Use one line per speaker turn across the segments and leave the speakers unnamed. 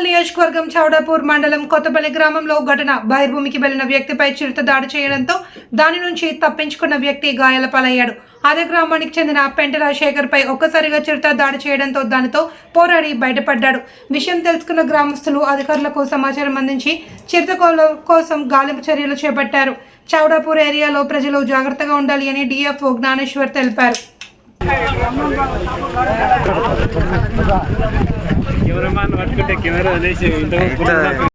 చౌడాపూర్ మండలం కొత్తపల్లి గ్రామంలో ఘటన. బహిర్భూమికి వెళ్ళిన వ్యక్తిపై చిరుత దాడి చేయడంతో దాని నుంచి తప్పించుకున్న వ్యక్తి గాయాల పాలయ్యాడు. అదే గ్రామానికి చెందిన పెంటల శేఖర్ పై ఒక్కసారిగా చిరుత దాడి చేయడంతో దానితో పోరాడి బయటపడ్డాడు. విషయం తెలుసుకున్న గ్రామస్తులు అధికారులకు సమాచారం అందించి చిరుత కోసం గాలింపు చర్యలు చేపట్టారు. చౌడాపూర్ ఏరియాలో ప్రజలు జాగ్రత్తగా ఉండాలి అని డిఎఫ్ఓ జ్ఞానేశ్వర్ తెలిపారు.
కెమెరామాన్ పట్టుకుంటే కెమెరా వదిలేసి ఇంతకు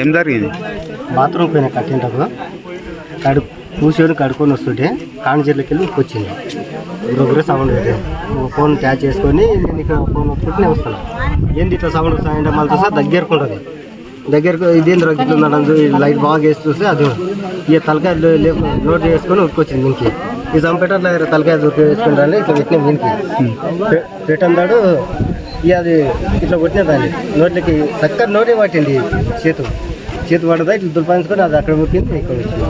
ఏం జరిగింది?
బాత్రూమ్ పోయిన కట్టింటప్పుడు కడు కూర్చొని కడుక్కొని వస్తుంటే కాని చెట్లకి వెళ్ళి వచ్చింది. గురుగురు సౌండ్ పెట్టాను ఫోన్ ట్యాచ్ చేసుకొని నేను ఇక్కడ ఫోన్ ఒత్తుకుంటే నేను వస్తాను ఏంది ఇట్లా సౌండ్ వస్తాయంటే మళ్ళీ చూస్తే దగ్గరకు ఉంటుంది. దగ్గరకు ఇదేం ఇట్లా లైట్ బాగా వేసి చూస్తే అది ఇక తలకాయ లోడ్ చేసుకొని ఉక్కొచ్చింది దీనికి ఈ చంపేట తలకాయ దొరికి వేసుకుంటాను ఇట్లా పెట్టిన దీనికి పెట్టందాడు ఇక అది ఇట్లా కొట్టిన దాన్ని. నోట్లకి చక్కగా నోటే పట్టింది చేతు. చేతు పడదా ఇట్లా దుర్పాయించుకొని అది అక్కడ ముక్కింది ఇక్కడ వచ్చింది